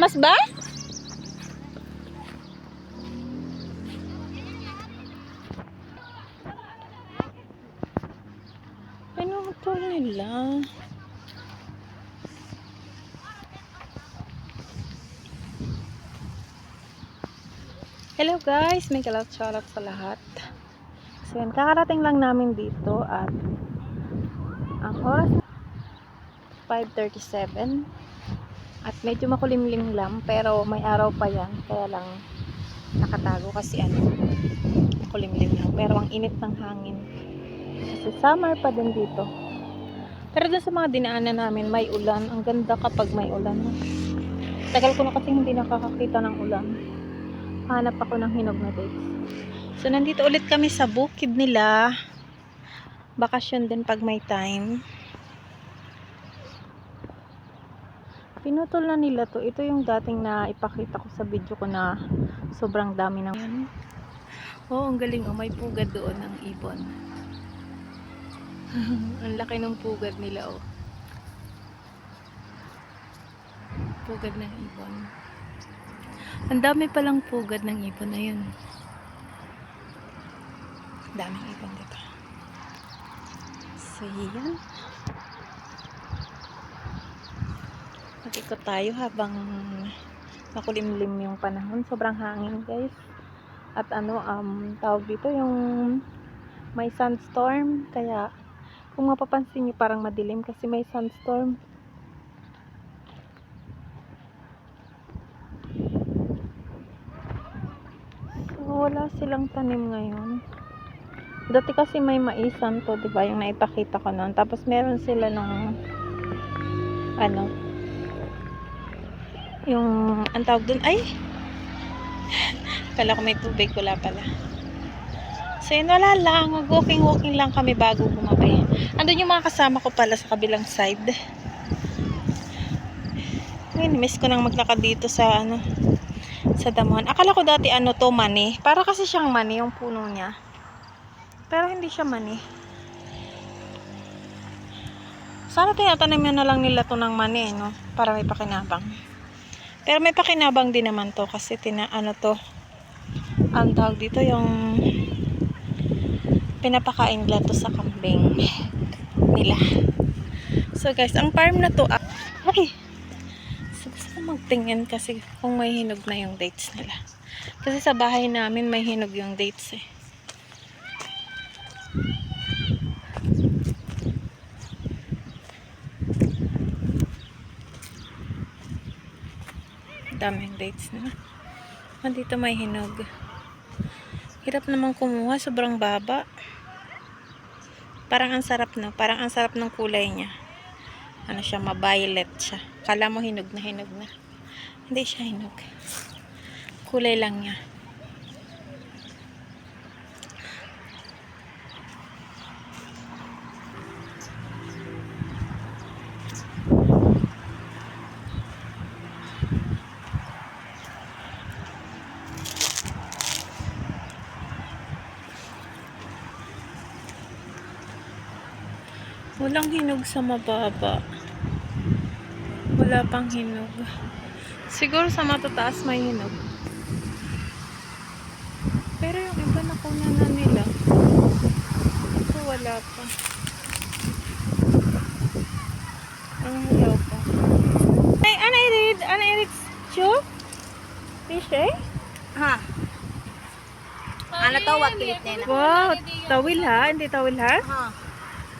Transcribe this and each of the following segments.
Mas ba? Pinutol nila. Hello guys, may kalap shoutout sa lahat. So yan, kakarating lang namin dito at ang oras 5.37 at medyo makulimlim lang pero may araw pa yan kaya lang nakatago kasi ano makulimlim lang. Pero ang init ng hangin. Kasi summer pa din dito. Pero dun sa mga dinaanan namin may ulan. Ang ganda kapag may ulan. Tagal ko na kasi hindi nakakakita ng ulan. Hanap ako ng hinog na dates. So nandito ulit kami sa bukid nila. Bakasyon din pag may time Pinutol na nila to. Ito yung dating na ipakita ko sa video ko na sobrang dami ng... Oh, ang galing. Oh, may pugad doon ng ibon. ang laki ng pugad nila, oh. Pugad ng ibon. Ang dami palang pugad ng ibon na yun. Daming ibon dito. So, yan. Mag-ikot tayo habang makulimlim yung panahon. Sobrang hangin guys. At ano, um, tawag dito yung may sandstorm. Kaya, kung mapapansin nyo parang madilim kasi may sandstorm. So, wala silang tanim ngayon. Dati kasi may maisan to, di ba? Yung naipakita ko noon. Tapos meron sila nung ano, yung ang tawag dun ay kala ko may tubig wala pala. So yun wala lang. Mag walking walking lang kami bago bumabay. Andun yung mga kasama ko pala sa kabilang side. Ngayon miss ko nang maglakad dito sa ano sa damuhan akala ko dati ano to mani para kasi siyang mani yung puno niya. Pero hindi siya mani sana tinatanim na lang nila to ng mani no? Para may pakinabang pero may pakinabang din naman to kasi tina ano to ang tawag dito yung pinapakain nila to sa kambing nila. So guys, ang farm na to ah, ay so gusto magtingin kasi kung may hinog na yung dates nila. Kasi sa bahay namin may hinog yung dates eh. Daming dates na. Nandito may hinog. Hirap naman kumuha, sobrang baba. Parang ang sarap no, parang ang sarap ng kulay niya. Ano siya, ma-violet siya. Kala mo hinog na hinog na. Hindi siya hinog. Kulay lang niya. Walang hinog sa mababa. Wala pang hinog. Siguro sa matataas may hinog. Pero yung iba nakuna na nila. Ito wala pa. Ang hilaw pa. Ay, ano i-read? Ano i-read? Show? Fish eh? Ha. Ano to wakilit na Wow, tawil ha? Hindi tawil ha?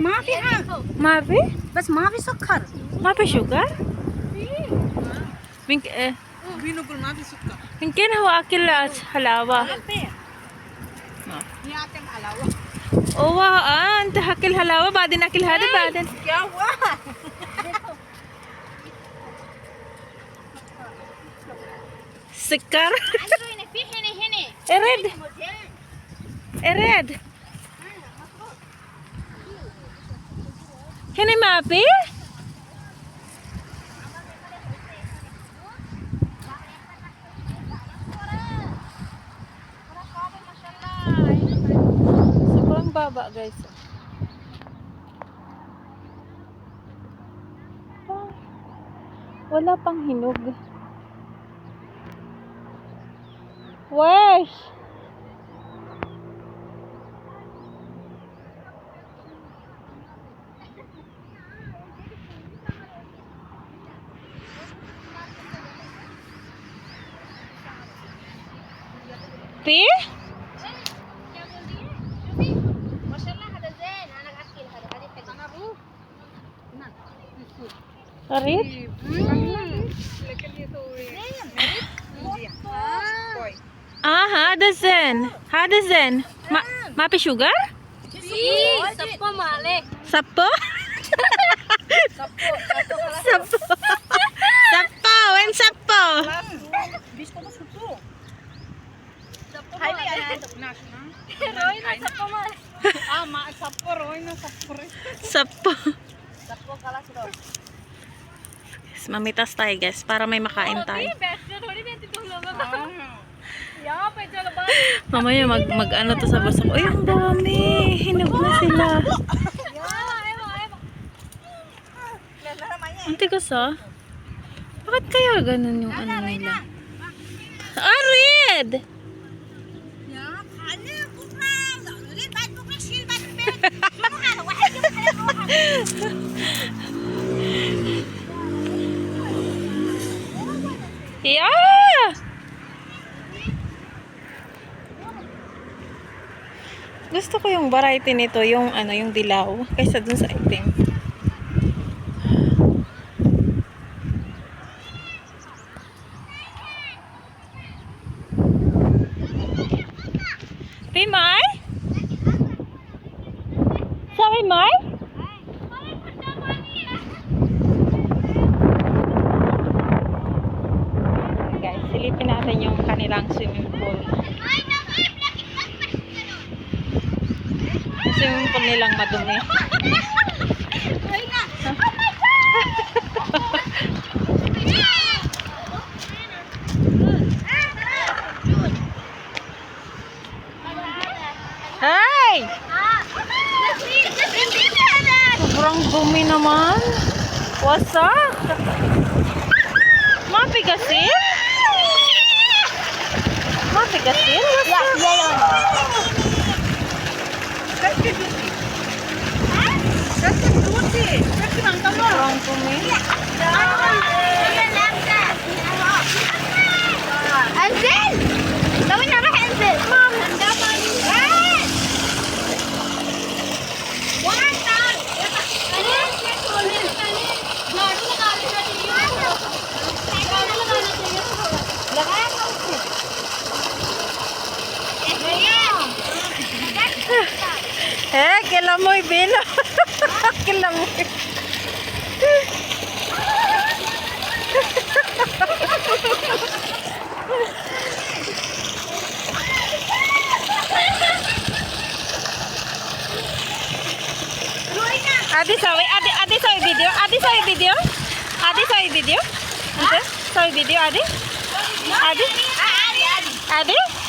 माफ़ी हाँ। माफ़ी? बस माफ़ी सुखर। माफ़ी शुकर? मिंक बिल्कुल माफ़ी सुखर मिंक मिंकिन हो अकेला हलावा। ओ वाह अंत हकल हलावा बाद इन बादिन अकिल बाद इन। क्या हुआ? सिक्कर। अरे एरेड Can I map it? Baba guys. Wala pang hinog. Wesh! पे अरे Ah, hadasan. Hadasan. Ma mapi sugar? Sapo male. Sapo? Sapo. Sapo. Sapo. Sapo? Highway ano? Roy na sapo ma. Ah, ma sapo Roy na sapo. Sapo. Sapo kalas daw. Mamitas tayo guys para may makain tayo. Mamaya mag, mag ano to sa basa ko. Ay, ang dami. Hinog na sila. Ang tigas ah. Bakit kaya ganun yung ano nila? Ah, red! Yeah! Gusto ko yung variety nito, yung ano, yung dilaw, kaysa dun sa itim. Pimay? Sabi May? Guys, silipin natin yung kanilang swimming pool. Yung swimming pool nilang madumi. Eh, kilamoy, Bilo. kilamoy. Adi sawi, adi adi sawi video, adi sawi video, adi sawi video, ante sawi video adi, adi, adi. Wala,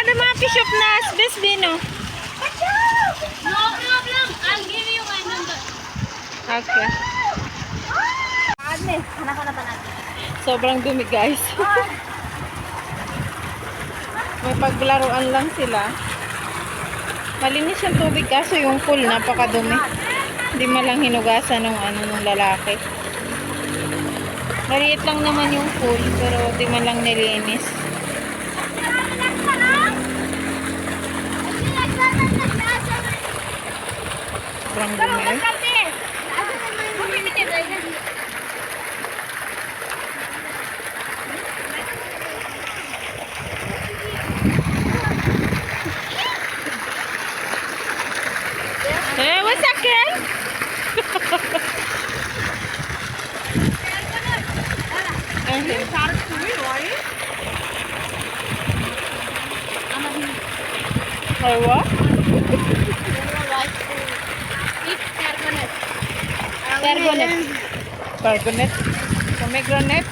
ada mga bishop na asbes bino. No problem. I'll give you my number. Okay. Agnes, hanap-hanap natin. Sobrang dumi guys. May paglaruan lang sila. Malinis yung tubig kaso yung pool napakadumi. Hindi man lang hinugasan ng ano ng lalaki. Maliit lang naman yung pool pero di man lang nilinis. الرمل معي أيوه سكن أيوه. Carbonet. Carbonet. Pomegranate.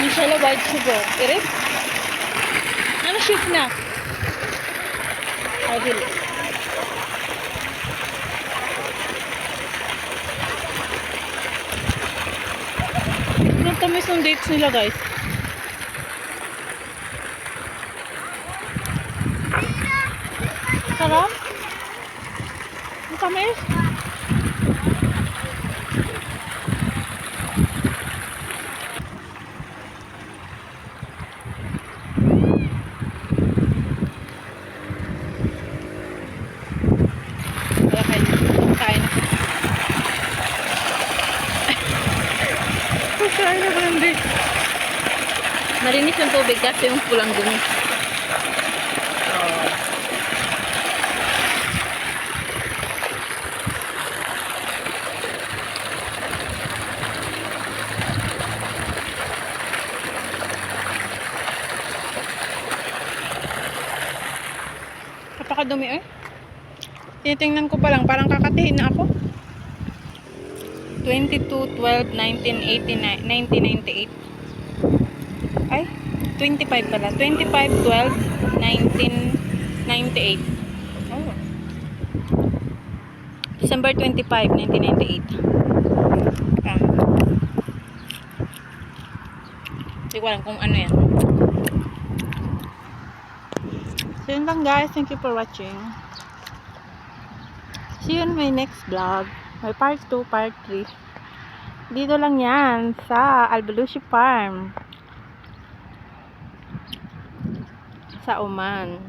Michelle white sugar. Iris? Ano shift na? I will. Ang tamis ng dates nila guys. Sarap. Ang tamis. Malinis yung tubig kasi yung pulang dumi. Napakadumi eh. Tinitingnan ko pa lang, parang kakatihin na ako. 22-12-1989 1998 Ay, 25 pala. 25-12-1998 Oh. December 25, 1998 um, Hindi ko alam kung ano yan. So yun lang guys. Thank you for watching. See you in my next vlog. May part 2, part 3. Dito lang yan sa Albalushi Farm. Sa Oman.